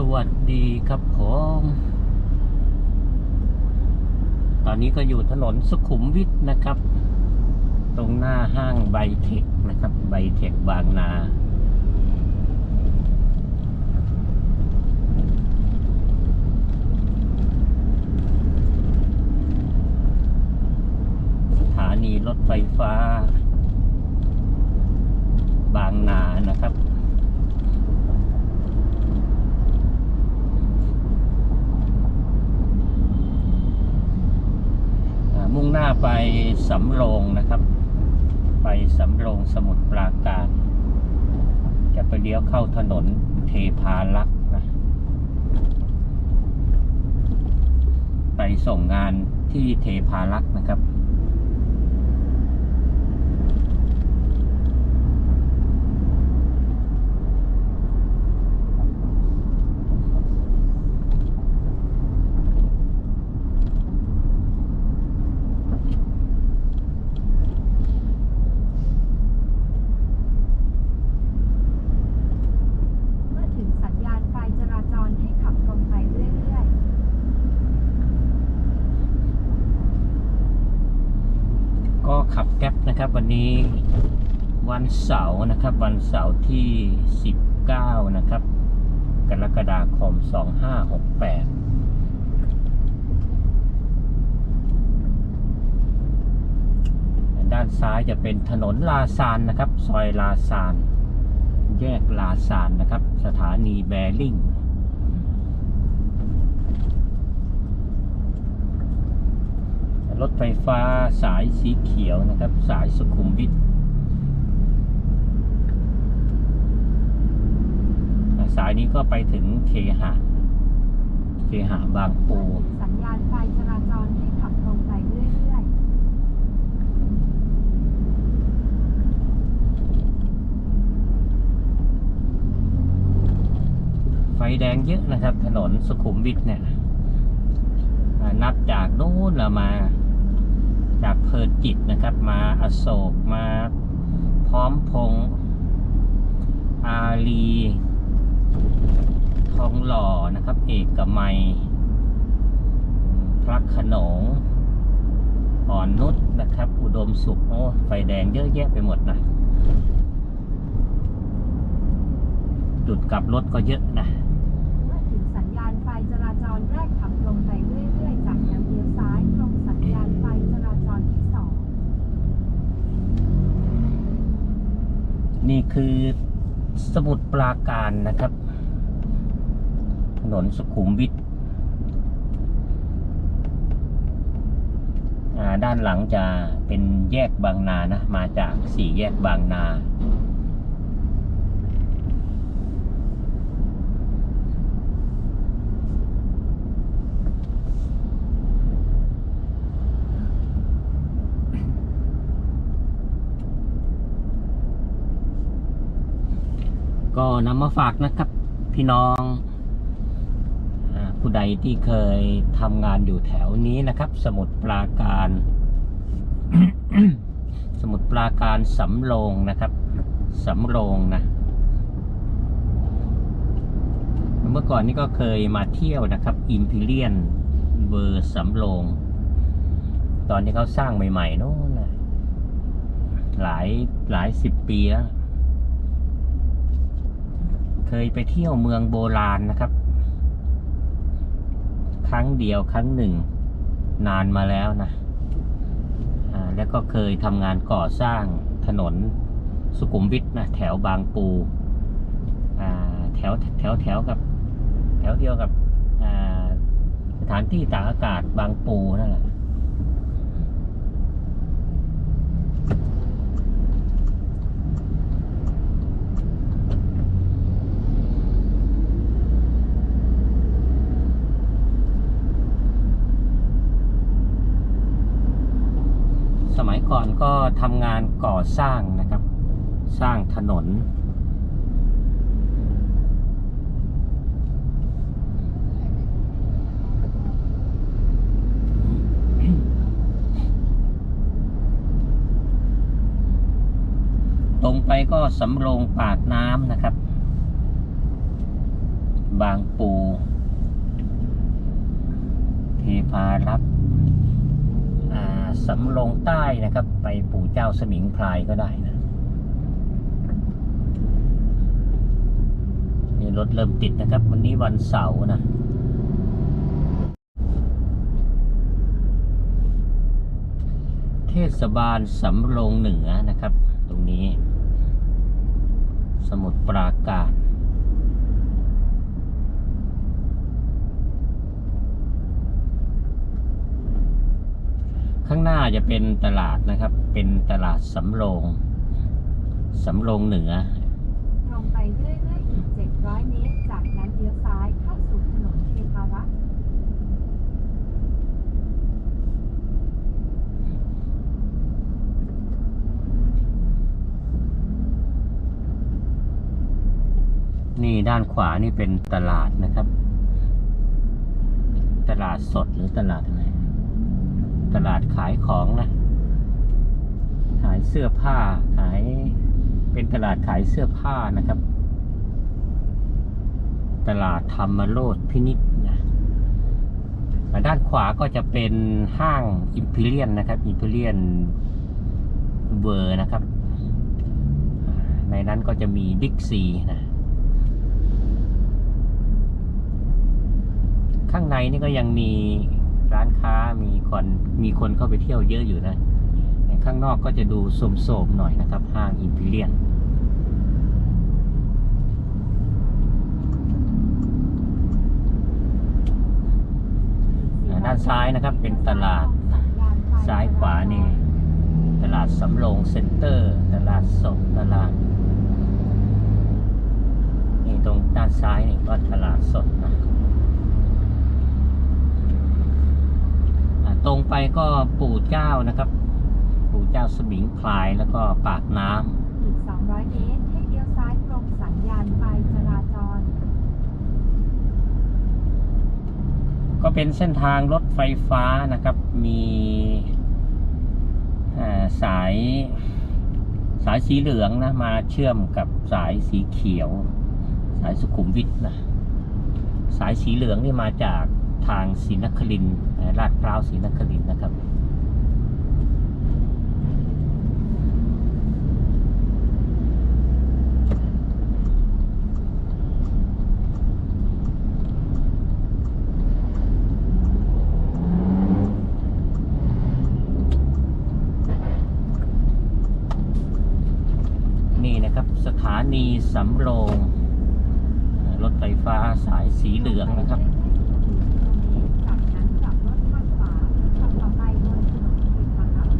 สวัสดีครับผมตอนนี้ก็อยู่ถนนสุขุมวิทนะครับ ตรงหน้าห้างไบเทคนะครับไบเทคบางนา สถานีรถไฟฟ้า บางนานะครับ มุ่งหน้าไปสำโรงนะครับ ไปสำโรงสมุทรปราการ จะไปเลี้ยวเข้าถนนเทพารักษ์นะไปส่งงานที่เทพารักษ์นะครับ เมื่อถึงสัญญาณไฟจราจรให้ขับตรงไปเรื่อย ก็ขับแก๊ปนะครับ วันนี้ วันเสาร์นะครับ วันเสาร์ที่ 19 นะครับ กรกฎาคม 2568ด้านซ้ายจะเป็นถนนลาซานนะครับ ซอยลาซาน แยกลาซานนะครับ สถานีแบริ่งรถไฟฟ้าสายสีเขียวนะครับ สายสุขุมวิท สายนี้ก็ไปถึงเคหะ เคหะบางๆปูเมื่อถึงสัญญาณไฟจราจรให้ขับตรงไปเรื่อยไฟแดงเยอะนะครับ ถนนสุขุมวิทเนี่ยอ่านับจากนู้นเรามา จากเพลินจิตนะครับ มาอโศกมาพร้อมพงษ์อารี ทองหล่อนะครับ เอกมัย พระโขนงอ่อนนุชนะครับ อุดมสุขโอ้ไฟแดงเยอะแยะไปหมดนะจุดกลับรถก็เยอะนะๆเมื่อถึงสัญญาณไฟจราจรแรกขับตรงไปเรื่อยๆ จากนั้นเลี้ยวซ้ายตรงสัญญาณไฟจราจรที่สองนี่คือ สมุทรปราการนะครับ ถนนสุขุมวิทอ่าด้านหลังจะเป็นแยกบางนานะ มาจากสี่แยกบางนา ก็ นำมาฝากนะครับ พี่น้องอผู้ใดที่เคยทำงานอยู่แถวนี้นะครับ สมุดปราการ สมุดปราการสำโรงนะครับสำโรงนะ เมื่อก่อนนี่ก็เคยมาเที่ยวนะครับอิมพีเรียนเวอร์สำโรง ตอนที่เขาสร้างใหม่ๆโน่นนหลายหลายสิบปีแล้ว เคยไปเที่ยวเมืองโบราณนะครับ ครั้งเดียวครั้งหนึ่ง นานมาแล้วนะแล้วก็เคยทำงานก่อสร้างถนนสุขุมวิทนะแถวบางปูแถวแถวแถวกับ แถวเดียวกับสถานที่ตากอากาศบางปูนั่นแหละ สมัย ก็ทำงานก่อสร้างนะครับ สร้างถนน ตรงไปก็สำโรงปากน้ำนะครับ บางปู เทพารักษ์อ่า สำโรงใต้นะครับ ไปปู่เจ้าสมิงพรายก็ได้นะนี่รถเริ่มติดนะครับ วันนี้วันเสาร์นะเทศบาลสำโรงเหนือนะครับ ตรงนี้ สมุทรปราการ ข้างหน้าจะเป็นตลาดนะครับ เป็นตลาดสำโรงสำโรงเหนือ ตรงไปเรื่อยๆอีก700 เมตร จากนั้นเลี้ยวซ้ายเข้าสู่ถนนเทพารักษ์นี่ด้านขวานี่เป็นตลาดนะครับ ตลาดสดหรือตลาดอะไร ตลาดขายของนะ ขายเสื้อผ้า ขาย เป็นตลาดขายเสื้อผ้านะครับ ตลาดธรรมโลดพินิจนะอ่ด้านขวาก็จะเป็นห้างอิมพีเรียนนะครับอิมพีเรียนเวอร์นะครับ ในนั้นก็จะมีบิ๊กซีนะ ข้างในนี่ก็ยังมี ร้านค้ามีคนมีคนเข้าไปเที่ยวเยอะอยู่นะแต่ข้างนอกก็จะดูโสมๆหน่อยนะครับห้างอิมพีเรียนด้านซ้ายนะครับเป็นตลาดซ้ายขวานี่ ตลาดสำโรงเซ็นเตอร์ ตลาดสดตลาด นี่ตรงด้านซ้ายนี่ก็ตลาดสดนะอ่า ตรงไปก็ปู่เจ้านะครับ ปู่เจ้าสมิงพลายแล้วก็ปากน้ำอีก 200 เมตร ให้เลี้ยวซ้ายตรงสัญญาณไฟจราจร ก็เป็นเส้นทางรถไฟฟ้านะครับ มีอ่าสายสายสีเหลืองนะ มาเชื่อมกับสายสีเขียว สายสุขุมวิทนะ สายสีเหลืองนี่มาจากทางศรีนครินทร์เอ่อ ลาดพร้าวศรีนครินทร์นะครับ นี่นะครับสถานีสำโรง รถไฟฟ้าสายสีเหลืองนะครับ จากนั้นกลับรถข้างขวาขับต่อไปบนถนนเทพารักษ์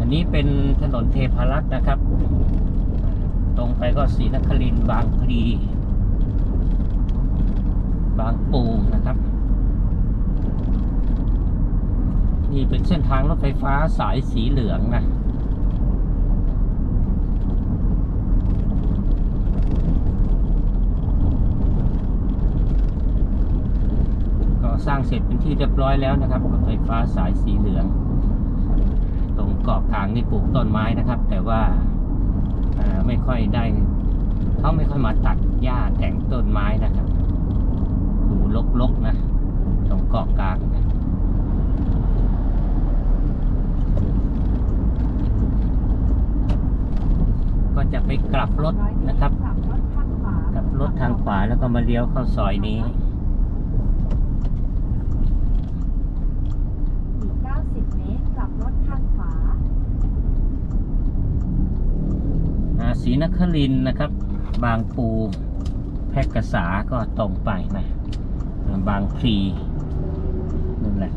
อันนี้ เป็นถนนเทพารักษ์นะครับ ตรงไปก็ศรีนครินบางพลี บางปูนะครับ นี่เป็นเส้นทางรถไฟฟ้าสายสีเหลืองนะก็สร้างเสร็จเป็นที่เรียบร้อยแล้วนะครับรถไฟฟ้าสายสีเหลือง ตรงเกาะกลางนี่ปลูกต้นไม้นะครับ แต่ว่าอ่าไม่ค่อยได้เขาไม่ค่อยมาตัดหญ้าแต่งต้นไม้นะครับ ดูลกๆนะตรงเกาะกลางนะก็จะไปกลับรถ100เมตนะครับกลับรถข้างขวากลับรถทางขวาแล้วก็มาเลี้ยวเข้าซอยนี้ อีก 90 เมตร กลับรถข้างขวา อ่าศรี นครินทร์นะครับ บางปูแพร่กษาก็ตรงไปนะอ่าบางพลีนั่นแหละ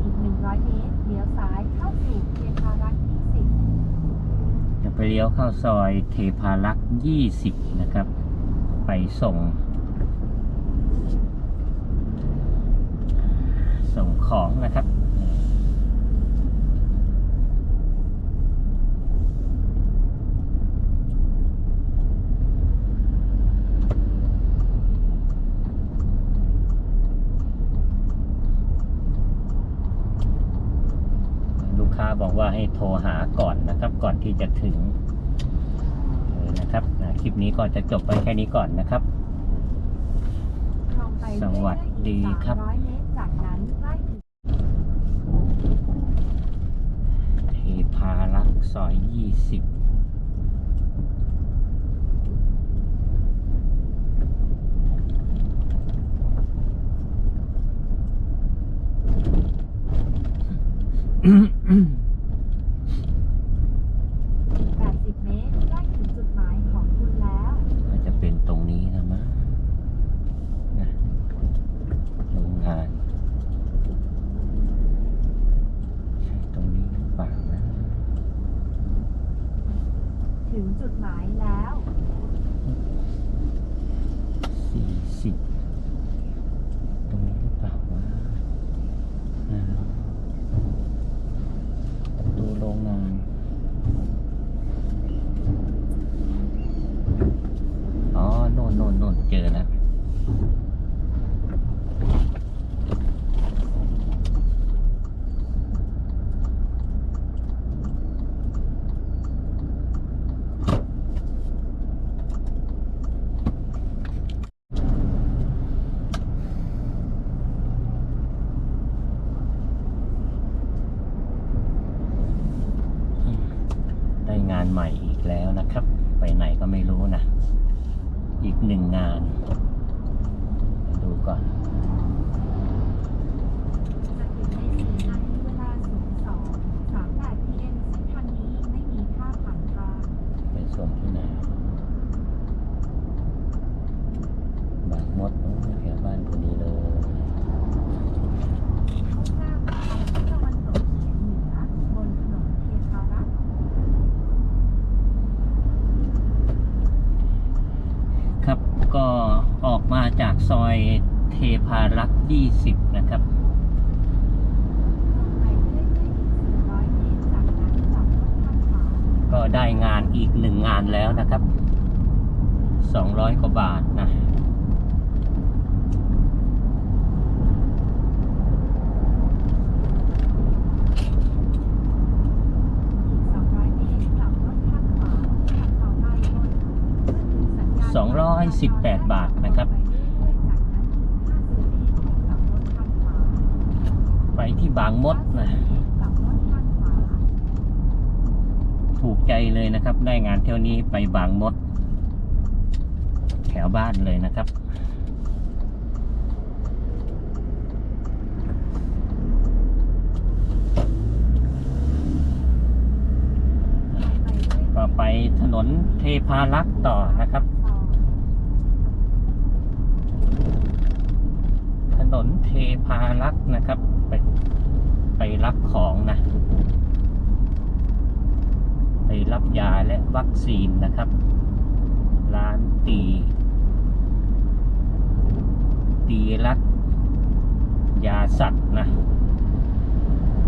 อีก100เมตรเลี้ยวซ้ายเข้าสู่เทพารักษ์ 20จะไป ส่งของนะครับลูกค้าบอกว่าให้โทรหาก่อนนะครับ ก่อนที่จะถึงนะครับคลิปนี้ก็จะจบไปแค่นี้ก่อนนะครับ สวัสดีครับารักซอยยี่สิบอืม ไปที่บางมดนะ ถูกใจเลยนะครับ ได้งานเที่ยวนี้ไปบางมด แถวบ้านเลยนะครับก็ไปถนนเทพารักษ์ต่อนะครับ พารักนะครับ ไปไปรับของนะ ไปรับยาและวัคซีนนะครับ ร้านตี ตีรักยาสัตว์นะ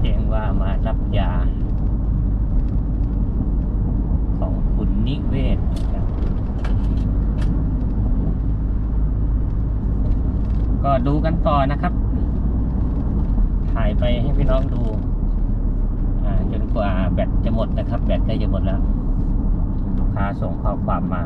แจ้งว่ามารับยา ของคุณนิเวศก็ดูกันต่อนะครับายไปให้พี่น้องดูจนกว่าแบตจะหมดนะครับ แบตใกล้จะหมดแล้วลูกค้าส่งข้อความมา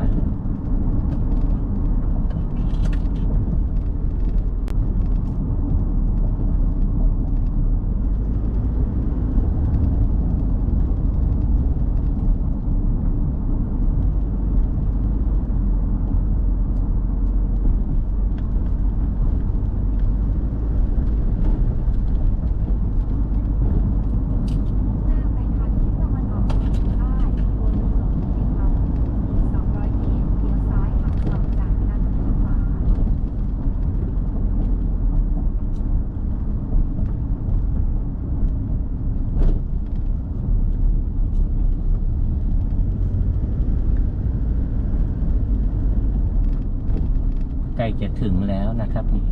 ถึงแล้วนะครับนี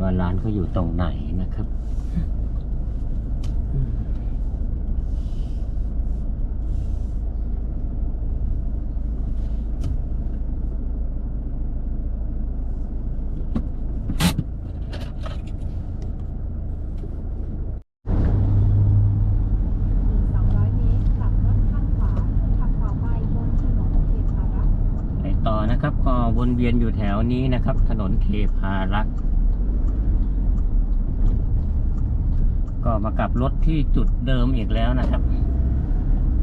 ว่าร้านเขาอยู่ตรงไหนนะครับอีก200เมตรกลับรถข้างขวาขับต่อไปบนถนนเทพารักษ์ไปต่อนะครับก็วนเวียนอยู่แถวนี้นะครับ ถนนเทพารักษ์ ก็มากลับรถที่จุดเดิมอีกแล้วนะครับ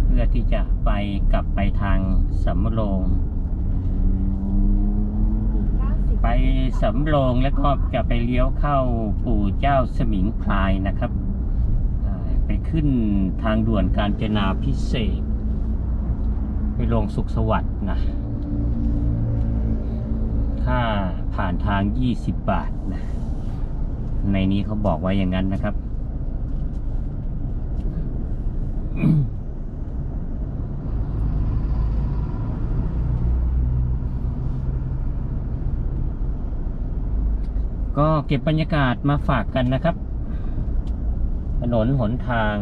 เพื่อที่จะไปกลับไปทางสำโรงไปสำโรงแล้วก็จะไปเลี้ยวเข้าปู่เจ้าสมิงพรายนะครับ ไปขึ้นทางด่วนกาญจนาพิเศษกไปลงสุขสวัสดิ์นะ ค่าผ่านทาง 20 บาทนะ ในนี้เขาบอกไว้อย่างนั้นนะครับ ก็เก็บบรรยากาศมาฝากกันนะครับ ถนนหนทาง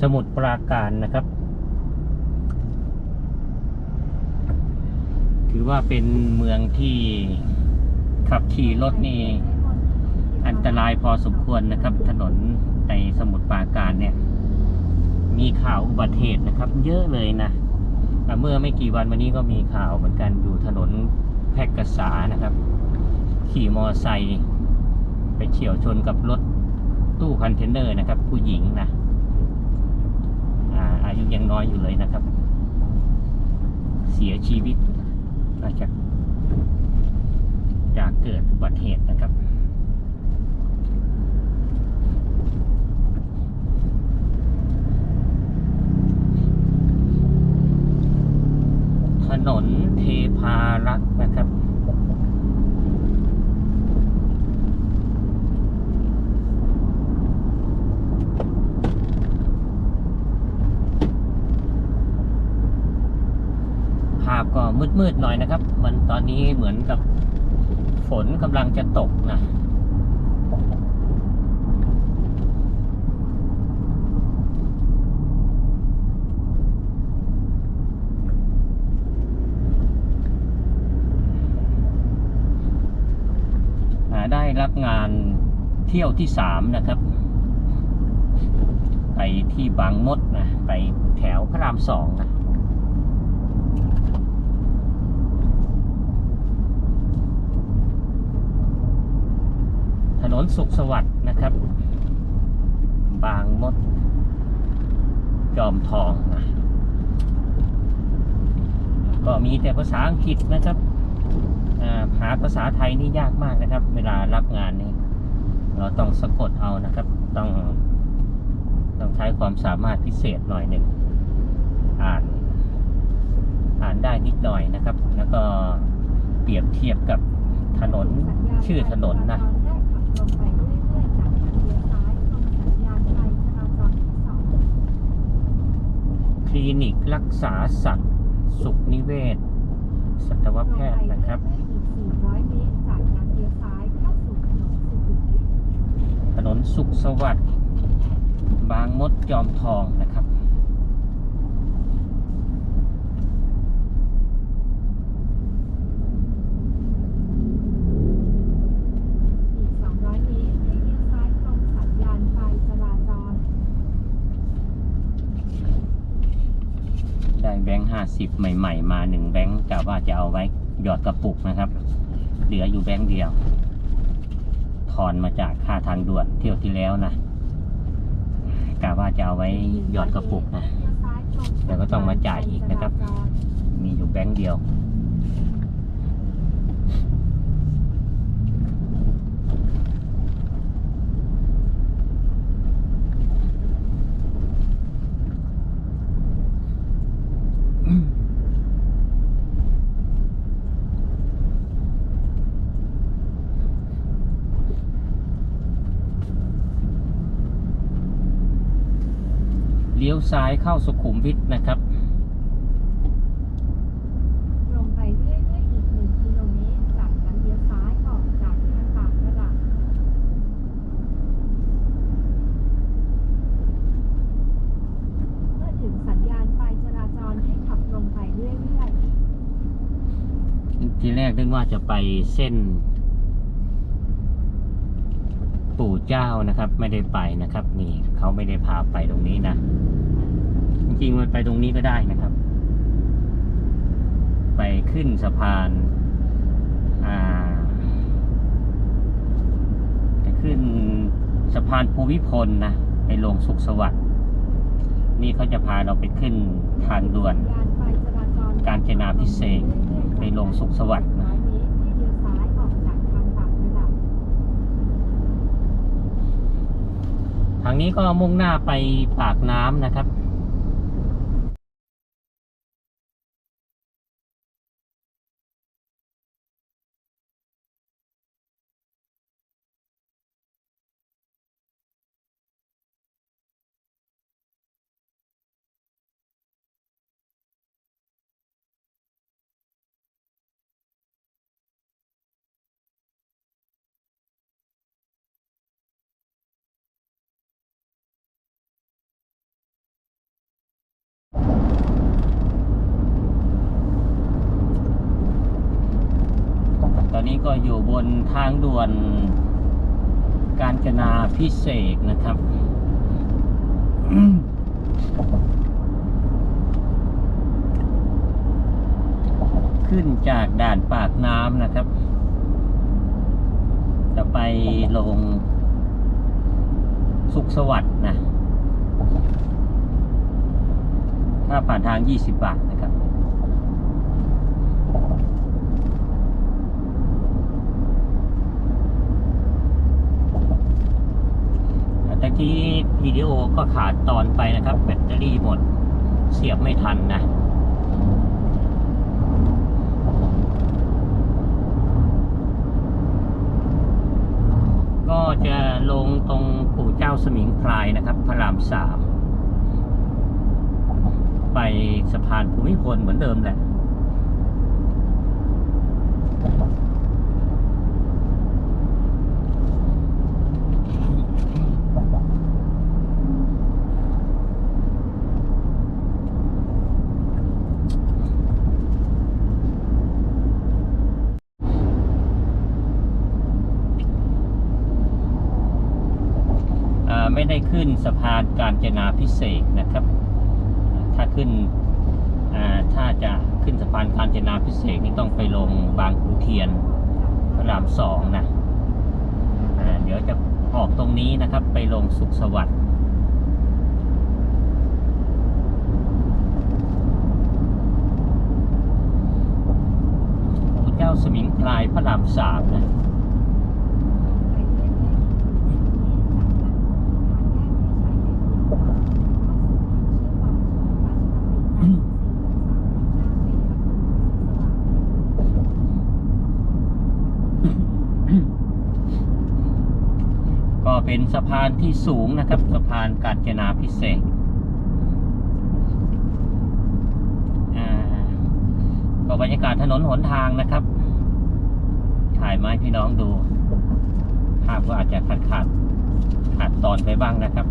สมุทรปราการนะครับ ถือว่าเป็นเมืองที่ขับขี่รถนี่อันตรายพอสมควรนะครับ ถนนในสมุทรปราการเนี่ย มีข่าวอุบัติเหตุนะครับ เยอะเลยนะอะ เมื่อไม่กี่วันมานี้ก็มีข่าวเหมือนกันอยู่ถนนแพร่กษานะครับ ขี่มอไซค์ไปเฉียวชนกับรถตู้คอนเทนเนอร์นะครับ ผู้หญิงนะอาอายุยังน้อยอยู่เลยนะครับ เสียชีวิตมาจากจากเกิดอุบัติเหตุนะครับ พารักษ์นะครับภาพก็มืดๆหน่อยนะครับ มันตอนนี้เหมือนกับฝนกำลังจะตกนะ ได้รับงานเที่ยวที่สามนะครับ ไปที่บางมดนะไปแถวพระรามสองนะถนนสุขสวัสดิ์นะครับ บางมด จอมทองนะก็มีแต่ภาษาอังกฤษนะครับ หาภาษาไทยนี่ยากมากนะครับ เวลารับงานนี่เราต้องสะกดเอานะครับ ต้องต้องใช้ความสามารถพิเศษหน่อยหนึ่งอ่านอ่านได้นิดหน่อยนะครับ แล้วก็เปรียบเทียบกับถนนชื่อถนนนะได้ขับตรงไปเรื่อยๆจากทางเลี้ยวซ้ายตรงสัญญาณไฟจราจรที่สองคลินิกรักษาสัตว์ สุขนิเวศ สัตวแพทย์นะครับ นนสุขสวัสดิ์บางมดจอมทองนะครับอีก200เมตรให้เลี้ยวซ้ายตรงสัญญาณไฟจราจรได้แบงค์ห้าสิบใหม่ ๆ มาหนึ่งแบงค์กะว่าจะเอาไว้หยอดกระปุกนะครับ เหลืออยู่แบงค์เดียว ทอนมาจากค่าทางด่วนเที่ยวที่แล้วนะกะว่าจะเอาไว้หยอดกระปุกนะเลี้ยวซ้ายตรงเดี๋ยวก็ต้องมาจ่ายอีกนะครับ มีอยู่แบงค์เดียว ซ้ายเข้าสุขุมวิทนะครับ ตรงไปเรื่อยๆอีกหนึ่งกิโลเมตร จากนั้นเลี้ยวซ้ายออกจากทางปากระดับเมื่อถึงสัญญาณไฟจราจรให้ขับตรงไปเรื่อยๆทีแรกนึกว่าจะไปเส้น ปู่เจ้านะครับ ไม่ได้ไปนะครับ นี่เขาไม่ได้พาไปตรงนี้นะ จริงมันไปตรงนี้ก็ได้นะครับ ไปขึ้นสะพานอ่าไปขึ้นสะพานภูมิพลนะไปลงสุขสวัสดิ์นี่เขาจะพาเราไปขึ้นทางด่วนสัญญาราจนาพิเศษไปลงสุขสวัสดิ์นะทางนี้ก็มุ่งหน้าไปปากน้ำนะครับ นทางด่วนกาญจนาพิเศษนะครับขึ้นจากด่านปากน้ำนะครับ จะไปลงสุขสวัสดิ์นะค่าผ่านทาง 20 บาทนะครับ ที่วิดีโอก็ขาดตอนไปนะครับ แบตเตอรี่หมดเสียบไม่ทันนะก็จะลงตรงปู่เจ้าสมิงพรายนะครับ พระรามสามไปสะพานภูมิพลเหมือนเดิมแหละ อ่า ไม่ได้ขึ้นสะพานกาญจนาพิเศษกนะครับ ถ้าขึ้นถ้าจะขึ้นสะพานกาญจนาพิเศษกนี่ต้องไปลงบางขุนเทียนพระรามสองนะเดี๋ยวจะออกตรงนี้นะครับไปลงสุขสวัสดิ์พระเจ้าสมิงพรายพระรามสามนะ ไปเรื่อยๆอีกหนึ่งกิโลเมตร จากนั้นเมื่อถึงทางแยกให้ใช้เลนเลี้ยวขวาเข้าสู่ทางเชื่อมต่อถนนราชดำเนิน84 มุ่งหน้าไปทางถนนสุขสวัสดิ์ ก็ เป็นสะพานที่สูงนะครับ สะพานกาญจนาพิเศษกก็บรรยากาศถนนหนทางนะครับ ถ่ายมาให้พี่น้องดู ภาพก็อาจจะขาดขาดขาดตอนไปบ้างนะครับ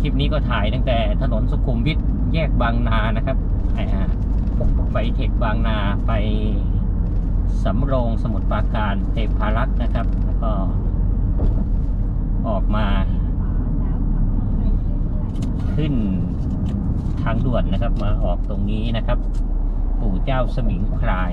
คลิปนี้ก็ถ่ายตั้งแต่ถนนสุขุมวิทแยกบางนานะครับไปเทคบางนาไป สำโรงสมุทรปราการเทพารักษ์นะครับ แล้วก็ออกมา ขึ้นทางด่วนนะครับ มาออกตรงนี้นะครับ ปู่เจ้าสมิงพราย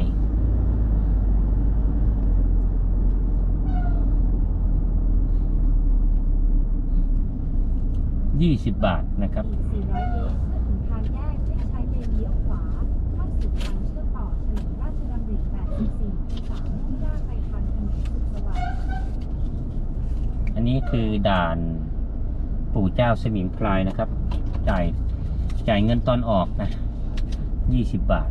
ยี่สิบบาทนะครับอีก400เมตรเมื่อถึงทางแยกให้ใช้เลนเลี้ยวขวาเข้าสู่ทาง นนี้คือด่านปู่เจ้าสมิงพลายนะครับ จ่ายจ่ายเงินตอนออกนะยี่สิบบาท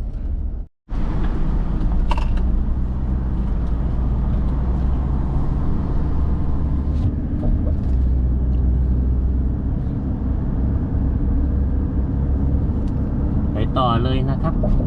ไปต่อเลยนะครับ